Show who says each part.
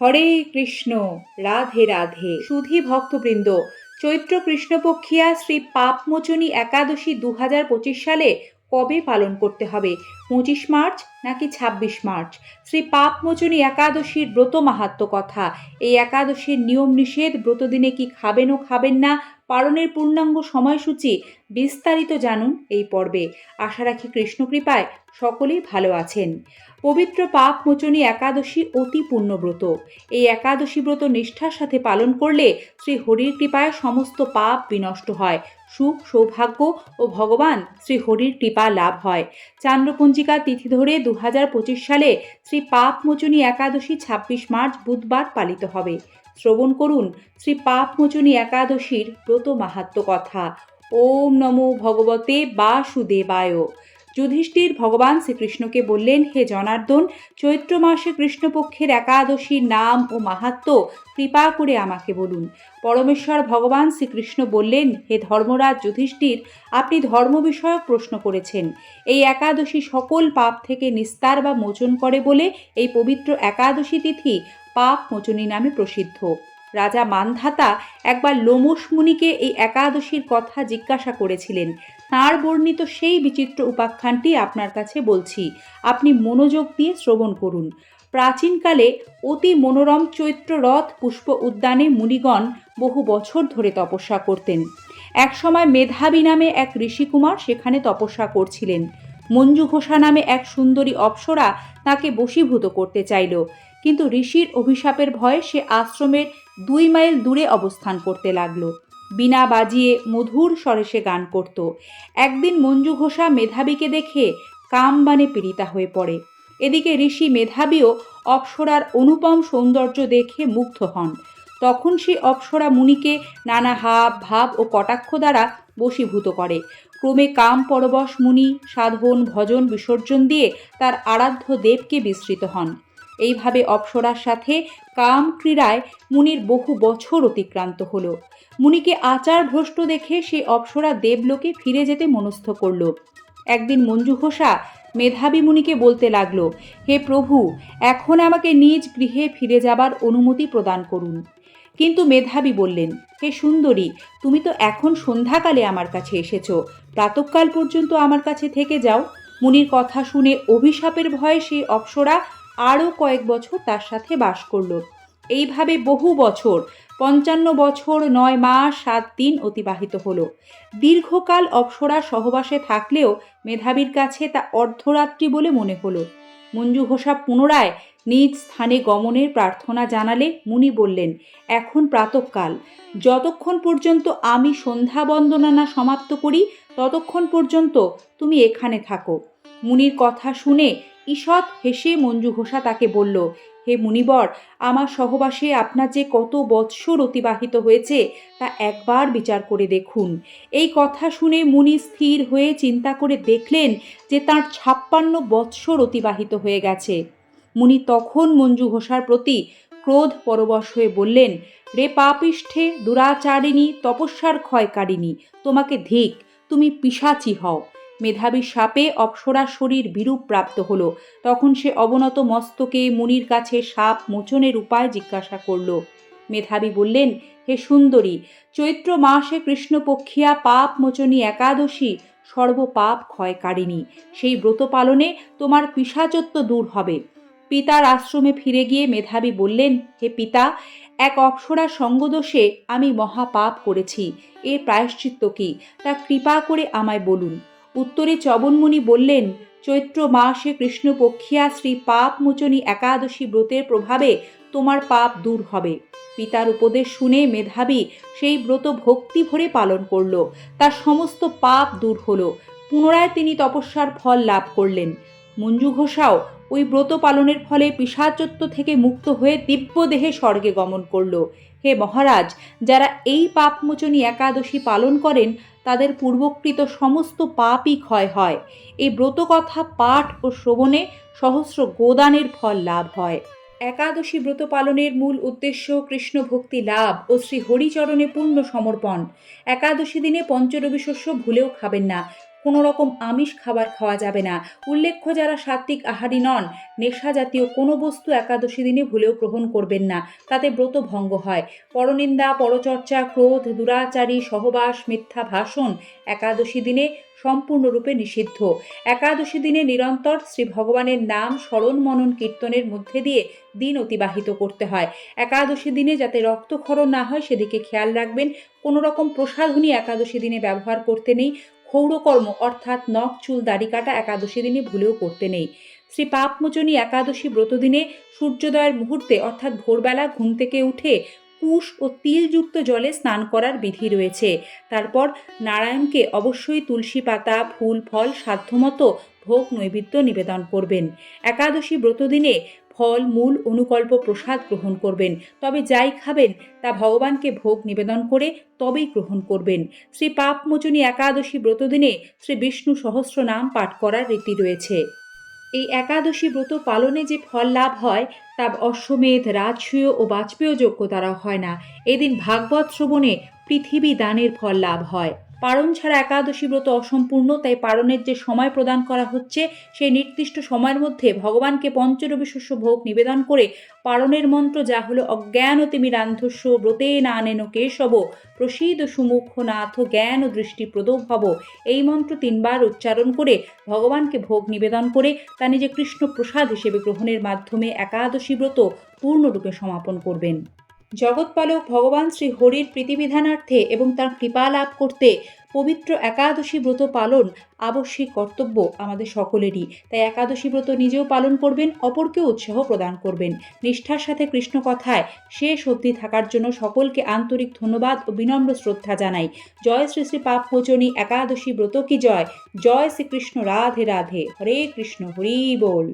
Speaker 1: হরে কৃষ্ণ, রাধে রাধে। সুধী ভক্তবৃন্দ, চৈত্র কৃষ্ণপক্ষিয়া শ্রী পাপমোচনী একাদশী দু হাজার পঁচিশ সালে কবে পালন করতে হবে? পঁচিশ মার্চ নাকি ছাব্বিশ মার্চ? শ্রী পাপমোচনী একাদশীর ব্রত মাহাত্ম কথা। এই একাদশীর নিয়ম নিষেধ ব্রতদিনে কি খাবেন ও খাবেন না পালনের পূর্ণাঙ্গ সময়সূচি বিস্তারিত জানুন এই পর্বে। আশা রাখি কৃষ্ণকৃপায় সকলেই ভালো আছেন। পবিত্র পাপ মোচনী একাদশী অতি পুণ্যব্রত। এই একাদশী ব্রত নিষ্ঠার সাথে পালন করলে শ্রী হরির কৃপায় সমস্ত পাপ বিনষ্ট হয়, সুখ, সৌভাগ্য ও ভগবান শ্রী হরির কৃপা লাভ হয়। চান্দ্রপঞ্জিকা তিথি ধরে দু হাজার পঁচিশ সালে শ্রী পাপ মোচনী একাদশী ছাব্বিশ মার্চ বুধবার পালিত হবে। শ্রবণ করুন শ্রী পাপমোচনী একাদশীর ব্রত মাহাত্ম কথা। ওম নমো ভগবতে বাসুদেবায়। যুধিষ্ঠির ভগবান শ্রীকৃষ্ণকে বললেন, হে জনার্দন, চৈত্র মাসে কৃষ্ণপক্ষের একাদশীর নাম ও মাহাত্ম কৃপা করে আমাকে বলুন। পরমেশ্বর ভগবান শ্রীকৃষ্ণ বললেন, হে ধর্মরাজ যুধিষ্ঠির, আপনি ধর্ম বিষয়ক প্রশ্ন করেছেন। এই একাদশী সকল পাপ থেকে নিস্তার বা মোচন করে বলে এই পবিত্র একাদশী তিথি পাপ মোচনী নামে প্রসিদ্ধ। রাজা মানধাতা একবার লোমস মুনিকে এই একাদশীর কথা জিজ্ঞাসা করেছিলেন, তাঁর বর্ণিত সেই বিচিত্র উপাখ্যানটি আপনার কাছে বলছি, আপনি মনোযোগ দিয়ে শ্রবণ করুন। প্রাচীনকালে অতি মনোরম চৈত্র রথ পুষ্প উদ্যানে মুনিগণ বহু বছর ধরে তপস্যা করতেন। একসময় মেধাবী নামে এক ঋষিকুমার সেখানে তপস্যা করছিলেন। মঞ্জু ঘোষা নামে এক সুন্দরী অপ্সরা তাকে বশীভূত করতে চাইল। কিন্তু ঋষির অভিশাপের ভয়ে সে আশ্রমের দুই মাইল দূরে অবস্থান করতে লাগল। বিনা বাজিয়ে মধুর স্বরে সে গান করত। একদিন মঞ্জু ঘোষা মেধাবীকে দেখে কামবানে পীড়িতা হয়ে পড়ে। এদিকে ঋষি মেধাবীও অপ্সরার অনুপম সৌন্দর্য দেখে মুগ্ধ হন। তখন সে অপ্সরা মুনিকে নানা হাব ভাব ও কটাক্ষ দ্বারা বশীভূত করে। ক্রমে কাম পরবশ মুনি সাধন ভজন, বিসর্জন দিয়ে তার আরাধ্য দেবকে বিস্মৃত হন। এইভাবে অপ্সরার সাথে কাম ক্রীড়ায় মুনির বহু বছর অতিক্রান্ত হল। মুনিকে আচার ভ্রষ্ট দেখে সে অপ্সরা দেবলোকে ফিরে যেতে মনস্থ করল। একদিন মঞ্জু ঘোষা মেধাবী মুনিকে বলতে লাগল, হে প্রভু, এখন আমাকে নিজ গৃহে ফিরে যাবার অনুমতি প্রদান করুন। কিন্তু মেধাবী বললেন, হে সুন্দরী, তুমি তো এখন সন্ধ্যাকালে আমার কাছে এসেছ। প্রাতকাল পর্যন্ত আমার কাছে থেকে যাও। মুনির কথা শুনে অভিশাপের ভয়ে সেই অপ্সরা আরও কয়েক বছর তার সাথে বাস করল। এইভাবে বহু বছর, পঞ্চান্ন বছর, নয় মাস, সাত দিন অতিবাহিত হলো। দীর্ঘকাল অপ্সরা সহবাসে থাকলেও মেধাবীর কাছে তা অর্ধরাত্রি বলে মনে হলো। মঞ্জু ঘোষা পুনরায় নিজ স্থানে গমনের প্রার্থনা জানালে মুনি বললেন, এখন প্রাতকাল। যতক্ষণ পর্যন্ত আমি সন্ধ্যা বন্দনা না সমাপ্ত করি, ততক্ষণ পর্যন্ত তুমি এখানে থাকো। মুনির কথা শুনে ঈষৎ হেসে মঞ্জু ঘোষা তাকে বলল, হে মুনিবর, আমার সহবাসে আপনার যে কত বৎসর অতিবাহিত হয়েছে, তা একবার বিচার করে দেখুন। এই কথা শুনে মুনি স্থির হয়ে চিন্তা করে দেখলেন যে তার ছাপ্পান্ন বৎসর অতিবাহিত হয়ে গেছে। মুনি তখন মঞ্জু ঘোষার প্রতি ক্রোধ পরবশ হয়ে বললেন, রে পাপিষ্ঠে, দুরাচারিণী, তপস্যার ক্ষয়কারিণী, তোমাকে ধিক, তুমি পিসাচি হও। মেধাবী সাপে অপ্সরা শরীর বিরূপ প্রাপ্ত হলো। তখন সে অবনত মস্তকে মুনির কাছে সাপ মোচনের উপায় জিজ্ঞাসা করল। মেধাবী বললেন, হে সুন্দরী, চৈত্র মাসে কৃষ্ণপক্ষিয়া পাপ মোচনী একাদশী সর্বপাপ ক্ষয়কারিণী। সেই ব্রত পালনে তোমার পিসাচত্ব দূর হবে। পিতার আশ্রমে ফিরে গিয়ে মেধাবী বললেন, হে পিতা, এক অপ্সরা সঙ্গদোষে আমি মহাপাপ করেছি। এর প্রায়শ্চিত্ত কি? তা কৃপা করে আমায় বলুন। উত্তরে চবনমুনি বললেন, চৈত্র মাসে কৃষ্ণপক্ষিয়া শ্রী পাপ মোচনী একাদশী ব্রতের প্রভাবে তোমার পাপ দূর হবে পিতার উপদেশ শুনে মেধাবী সেই ব্রত ভক্তি ভরে পালন করল। তার সমস্ত পাপ দূর হলো। পুনরায় তিনি তপস্যার ফল লাভ করলেন। মঞ্জু ঘোষাও ওই ব্রত পালনের ফলে পিসাচত্ব থেকে মুক্ত হয়ে দিব্য দেহে স্বর্গে গমন করল। হে মহারাজ, যারা এই পাপমোচনী একাদশী পালন করেন, তাদের পূর্বকৃত সমস্ত পাপই ক্ষয় হয়। এই ব্রতকথা পাঠ ও শ্রবণে সহস্র গোদানের ফল লাভ হয়। একাদশী ব্রত পালনের মূল উদ্দেশ্য কৃষ্ণ ভক্তি লাভ ও শ্রী হরিচরণে পূর্ণ সমর্পণ। একাদশী দিনে পঞ্চরবি শস্য ভুলেও খাবেন না। কোনো রকম আমিষ খাবার খাওয়া যাবে না। উল্লেখ্য, যারা সাত্ত্বিক আহারি নন, নেশা জাতীয় কোনো বস্তু একাদশী দিনে ভুলেও গ্রহণ করবেন না, তাতে ব্রত ভঙ্গ হয়। পরনিন্দা, পরচর্চা, ক্রোধ, দুরাচারী, সহবাস, মিথ্যা ভাষণ একাদশী দিনে সম্পূর্ণরূপে নিষিদ্ধ। একাদশী দিনে নিরন্তর শ্রী ভগবানের নাম, স্মরণ, মনন, কীর্তনের মধ্যে দিয়ে দিন অতিবাহিত করতে হয়। একাদশী দিনে যাতে রক্তক্ষরণ না হয়, সেদিকে খেয়াল রাখবেন। কোনো রকম প্রসাধনী একাদশী দিনে ব্যবহার করতে নেই। ক্ষৌরকর্ম অর্থাৎ নখ, চুল, দাড়ি কাটা একাদশী দিনে ভুলেও করতে নেই। শ্রী পাপমোচনী একাদশী ব্রত দিনে সূর্যোদয়ের মুহূর্তে, অর্থাৎ ভোরবেলা ঘুম থেকে উঠে কুশ ও তিলযুক্ত জলে স্নান করার বিধি রয়েছে। তারপর নারায়ণকে অবশ্যই তুলসী পাতা, ফুল, ফল, সাধ্যমতো ভোগ, নৈবেদ্য নিবেদন করবেন। একাদশী ব্রত দিনে ফল, মূল, অনুকল্প, প্রসাদ গ্রহণ করবেন। তবে যাই খাবেন, তা ভগবানকে ভোগ নিবেদন করে তবেই গ্রহণ করবেন। শ্রী পাপমোচনী একাদশী ব্রত দিনে শ্রী বিষ্ণু সহস্র নাম পাঠ করার রীতি রয়েছে। এই একাদশী ব্রত পালনে যে ফল লাভ হয়, তা অশ্বমেধ, রাজসূয় ও বাজপেয় যোগ্য দ্বারা হয় না। এদিন ভাগবত শ্রবণে পৃথিবী দানের ফল লাভ হয়। পারণ ছাড়া একাদশী ব্রত অসম্পূর্ণ, তাই পারণের যে সময় প্রদান করা হচ্ছে, সেই নির্দিষ্ট সময়ের মধ্যে ভগবানকে পঞ্চরবি শস্য ভোগ নিবেদন করে পারণের মন্ত্র যা হলো অজ্ঞান তিমিরান্ধস্য ব্রতে নানেন কেশব, প্রসীদ সুমুখ নাথ জ্ঞান ও দৃষ্টি ভব এই মন্ত্র তিনবার উচ্চারণ করে ভগবানকে ভোগ নিবেদন করে তা নিজে কৃষ্ণ প্রসাদ হিসেবে গ্রহণের মাধ্যমে একাদশী ব্রত পূর্ণরূপে সমাপন করবেন। জগৎপালক ভগবান শ্রী হরির প্রীতিবিধানার্থে এবং তার কৃপা লাভ করতে পবিত্র একাদশী ব্রত পালন আবশ্যিক কর্তব্য আমাদের সকলেরই। তাই একাদশী ব্রত নিজেও পালন করবেন অপরকেও উৎসাহ প্রদান করবেন। নিষ্ঠার সাথে কৃষ্ণ কথায় শেষ অবধি থাকার জন্য সকলকে আন্তরিক ধন্যবাদ ও বিনম্র শ্রদ্ধা জানাই। জয় শ্রী শ্রী পাপ মোচনী একাদশী ব্রত কি জয়? জয় শ্রীকৃষ্ণ রাধে রাধে। হরে কৃষ্ণ, হরি বল।